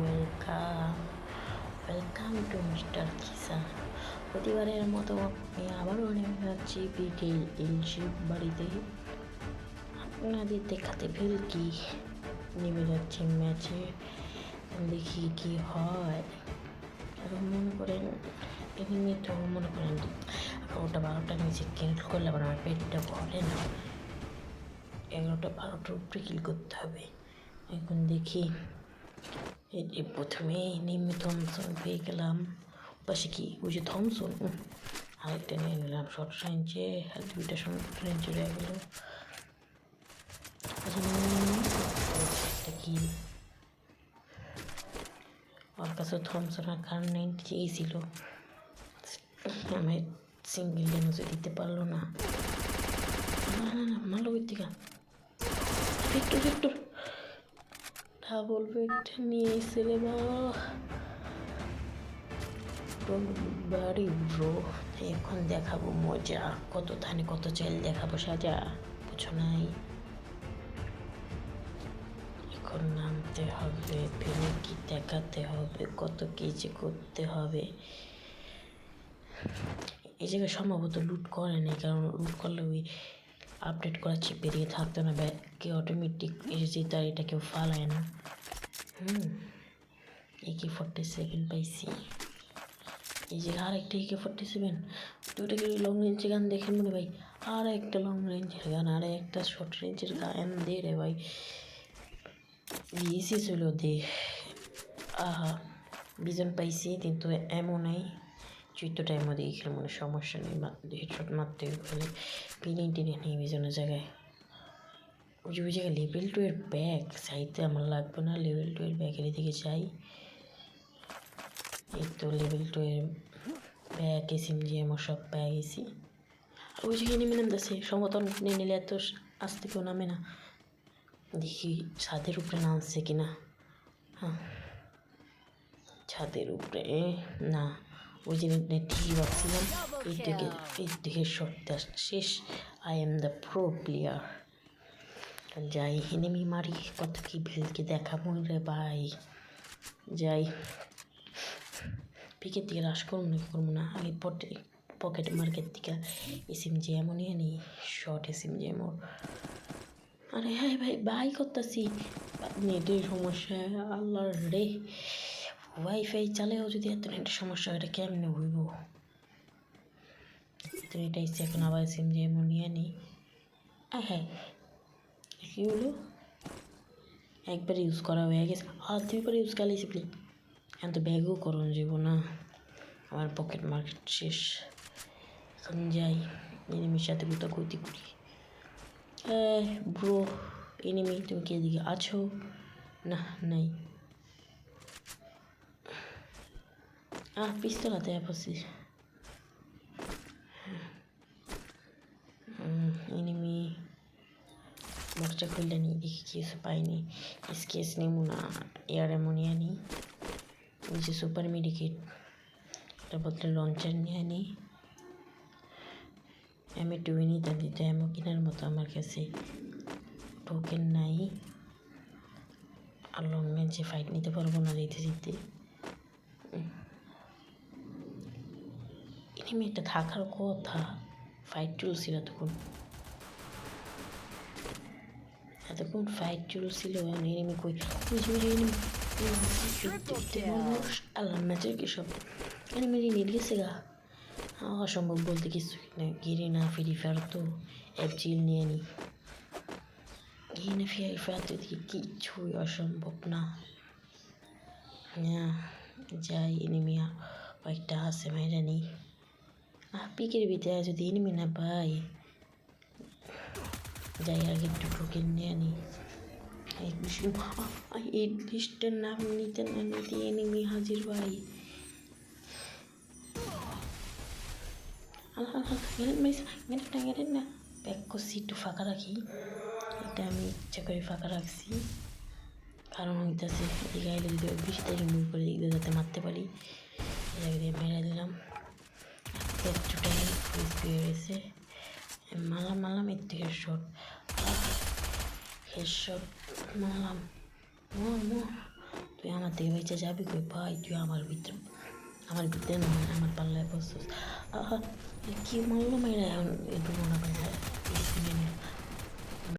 Welcome welcome to mister Kisan প্রতিবারের মতো আমি আবারও নেমে যাচ্ছি বিকেল ইলশিপ বাড়িতে। আপনাদের দেখাতে ভেলকি নেমে যাচ্ছি ম্যাচে। দেখি কি হয়। এখন মনে করেন এমনি তো মনে করেন এগারোটা বারোটা নিচে কিল করলে আবার আমার পেটটা ভরে না। এগারোটা বারোটার উপরে কিল করতে হবে। এখন দেখি। এই যে প্রথমে নিম্মি থমসন পেয়ে গেলাম। পাশে কি? ওই যে থমসন আরেকটা নিয়ে নিলাম। শর্ট রেঞ্জে আর দুইটা শর্ট রেঞ্জে রয়ে গেল। আচ্ছা, একটা কি ওর কাছে থমসন আর কার নাইনটি চেয়েছিল আমি সিঙ্গেল ডেমোজে দিতে পারল না। না না বেডটা নিয়ে রে বাড়ি ব্রো এখন দেখাবো মজা। কত থানে কত চাইল দেখাবো সাজা। বুঝো নাই। এখন নামতে হবে ফিনিকি দেখাতে হবে, কত কিছু করতে হবে। এই জায়গায় সম্ভবত লুট করে নাই, কারণ লুট করলে ওই আপডেট করা চিপ বেরিয়ে থাকতো না ব্যাগকে অটোমেটিক এসে তার এটা কেউ ফালায় না। হুম একে ফোর্টি সেভেন পাইছি। এই যে আর একটা একে ফোর্টি সেভেন দুটো কি লং রেঞ্জের গান দেখেন মনে ভাই আর একটা লং রেঞ্জের গান আর একটা শর্ট রেঞ্জের গান দে রে ভাই। ইসি ছিল দে। আহা, বিজন পাইছি, কিন্তু এমনই চৈত্রটার মধ্যে এখানে মনে সমস্যা নেই হেডশট মারতে হলে পিনিং টিনে নেই বিজনের জায়গায়। ওই যে ওই জায়গায় লেভেল টু এর ব্যাগ চাইতে আমার লাগবে না লেভেল টু এর ব্যাগের দিকে যাই। এই তো লেভেল টু এর ব্যাগ এসিম যে আমার সব ব্যাগ এসি আর ওই জায়গায় নেমে নামতেছে, সমতল নিয়ে নিলে এত আসতে কেউ নামে না। দেখি ছাদের উপরে নামছে কি না হ্যাঁ ছাদের উপরে, না। ওই যে ঠিকই ভাবছিলাম এই দিকে এই দিকে শটটা শেষ। I am the pro player যাই এনিমি মারি কত কি ভেলকে দেখাবো রে ভাই। যাই পিকের দিকে রাস করব না করব না। আগে পটে পকেট মার্কেট থেকে এসিম যে এমন নিয়ে নিই শর্ট এসিম যে এমন আরে হ্যাঁ ভাই বাই করতেছি। নেটের সমস্যা আল্লাহ রে। ওয়াইফাই চালেও যদি এত নেটের সমস্যা এটা কেমনে হইব? তো এটাই হচ্ছে এখন আবার সিম যে নিয়ে নিই। হ্যাঁ। কী হলো? একবার ইউজ করা হয়ে গেছে। আর দুইবার ইউজ করলে সিপলি এখন তো ব্যাগও করুন যাব না। আমার পকেট মার্কেট শেষ। এখন যাই এনিমির সাথে কোথাও ক্ষতি করি ব্রো এনিমি তুমি কি এদিকে আছো? না, নাই। আহ পিস্তল হাতে বসি এনিমি বক্সটা খুললে নি দেখি কিছু পাইনি স্কেচ নেব না এয়ার অ্যামোনিয়া নিই নিচে সুপার মেডিকেট তার বদলে লঞ্চার নিয়ে নিই আমি টুয়ে নিতাম কিন্তু এমন কেনার মতো আমার কাছে টোকেন নাই আর লং রেঞ্জে ফাইট নিতে পারব না যেতে যেতে এনিমি একটা থাকার কথা। ফাইট চলছিল এতক্ষণ। এতক্ষণ ফাইট চলছিল এনিমি কই? আল্লাহ ম্যাচের কি সব? এনিমি গেছে গা। অসম্ভব বলতে কিছু না। গিরি না ফ্রি ফায়ার তো অ্যাপচিল নিয়ে নি। গিরি না ফ্রি ফায়ার তো এদিকে কিচ্ছুই অসম্ভব না। যাই এনিমিয়া কয়েকটা আছে মেয়েরা নি আহ পিকের ভিতরে যদি এনিমি না পাই যাই, আগে একটু টোকেন নিয়ে নি এই এই লিস্টের নাম নিতে না নিতে এনিমি হাজির ভাই। না প্যাক করছি একটু ফাঁকা রাখি। এটা আমি ইচ্ছা করে ফাঁকা রাখছি। কারণ হইতেছে আইলে যদি বিশ তারিখ মুভ করে দিকে যাতে মারতে পারি। এই দিয়ে মেরে দিলাম। ফ্রিজ দিয়ে রয়েছে মালাম মারলাম এর থেকে শর্ট হেডশট মারলাম মর মর তুই আমার থেকে বেঁচে যাবি কই ভাই? তুই আমার ভিতরে আমার ভিতরে না আমার পাল্লায় বসছিস। আহা, কি মারলো মেয়েরা এখন? এটুকু না